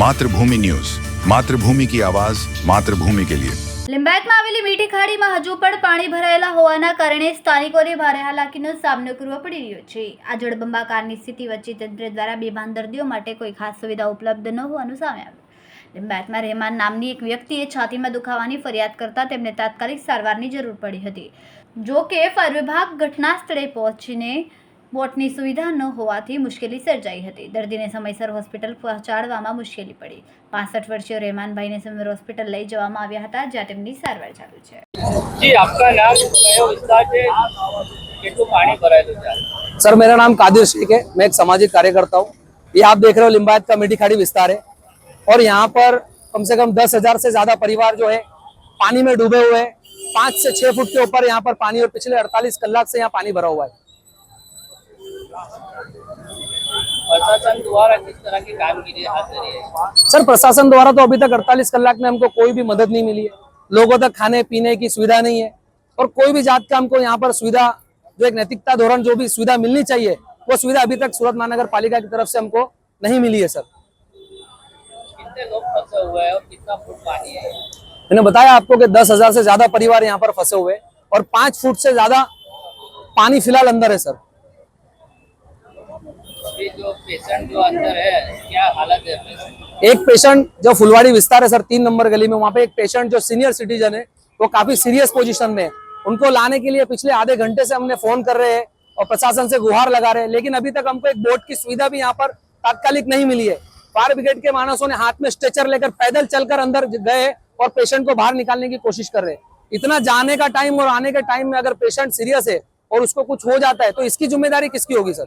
Mathrubhumi news. Mathrubhumi કી આવાજ, માતૃભૂમિ કે લિયે. લિંબાયતમાં આવેલી મીઠી ખાડીમાં હજુ પણ પાણી ભરાયેલા હોવાના કારણે સ્થાનિકોને ભારે હાલાકીનો સામનો કરવો પડી રહ્યો છે. આ જળબંબાકારની સ્થિતિ વચ્ચે તંત્ર દ્વારા બેભાન દર્દીઓ માટે કોઈ ખાસ સુવિધા ઉપલબ્ધ ન હોવાનું સામે આવ્યું. લિંબાયતમાં રહેમાન નામની એક વ્યક્તિએ છાતીમાં દુખાવાની ફરિયાદ કરતા તેમને તાત્કાલિક સારવારની જરૂર પડી હતી. જો કે ફર વિભાગ ઘટના સ્થળે પહોંચીને બોટની સુવિધા ન હોવાથી મુશ્કેલી સર્જાઈ હતી દર્દીને સમયસર હોસ્પિટલ પહોંચાડવામાં મુશ્કેલી પડી પાસઠ વર્ષીય રહેમાનભાઈને સમર હોસ્પિટલ લઈ જવામાં આવ્યા હતા જ્યાં તેમની સારવાર ચાલુ છે જી આપકા નામ કયો વિસ્તાર છે કેટલું પાણી ભરાયેલું છે सर मेरा नाम कादिर शेख है मैं एक सामाजिक कार्यकर्ता हूँ ये आप देख रहे हो लिम्बायत का मीठी खाड़ी विस्तार है और यहाँ पर कम से कम दस हजार से ज्यादा परिवार जो है पानी में डूबे हुए हैं पाँच से छह फुट के ऊपर यहाँ पर पानी और पिछले 48 कलाक से यहाँ पानी भरा हुआ है प्रशासन द्वारा किस तरह की कामगिरी हाथ धरी है? सर प्रशासन द्वारा तो अभी तक 48 कलाक में हमको कोई भी मदद नहीं मिली है। लोगों तक खाने पीने की सुविधा नहीं है और कोई भी जात का हमको यहाँ पर सुविधा जो एक नैतिकता धोरण जो भी सुविधा मिलनी चाहिए वो सुविधा अभी तक सूरत महानगर पालिका की तरफ़ से हमको नहीं मिली है सर। कितने लोग फंसे हुए हैं और कितना फुट पानी है? मैंने बताया आपको कि दस हज़ार से ज़्यादा परिवार यहाँ पर फंसे हुए और पाँच फुट से ज़्यादा पानी फ़िलहाल अंदर है सर। क्या हालत है? एक पेशेंट जो फुलवाड़ी विस्तार है सर, तीन नंबर गली में, वहाँ पे एक पेशेंट जो सीनियर सिटीजन है, वो काफ़ी सीरियस पोजीशन में है। उनको लाने के लिए पिछले आधे घंटे से हमने फ़ोन कर रहे हैं और प्रशासन से गुहार लगा रहे हैं, लेकिन अभी तक हमको एक बोट की सुविधा भी यहाँ पर तात्कालिक नहीं मिली है। फायर ब्रिगेड के मानसों ने हाथ में स्ट्रेचर लेकर पैदल चलकर अंदर गए और पेशेंट को बाहर निकालने की कोशिश कर रहे हैं। इतना जाने का टाइम और आने के टाइम में अगर पेशेंट सीरियस है और उसको कुछ हो जाता है तो इसकी ज़िम्मेदारी किसकी होगी, सर?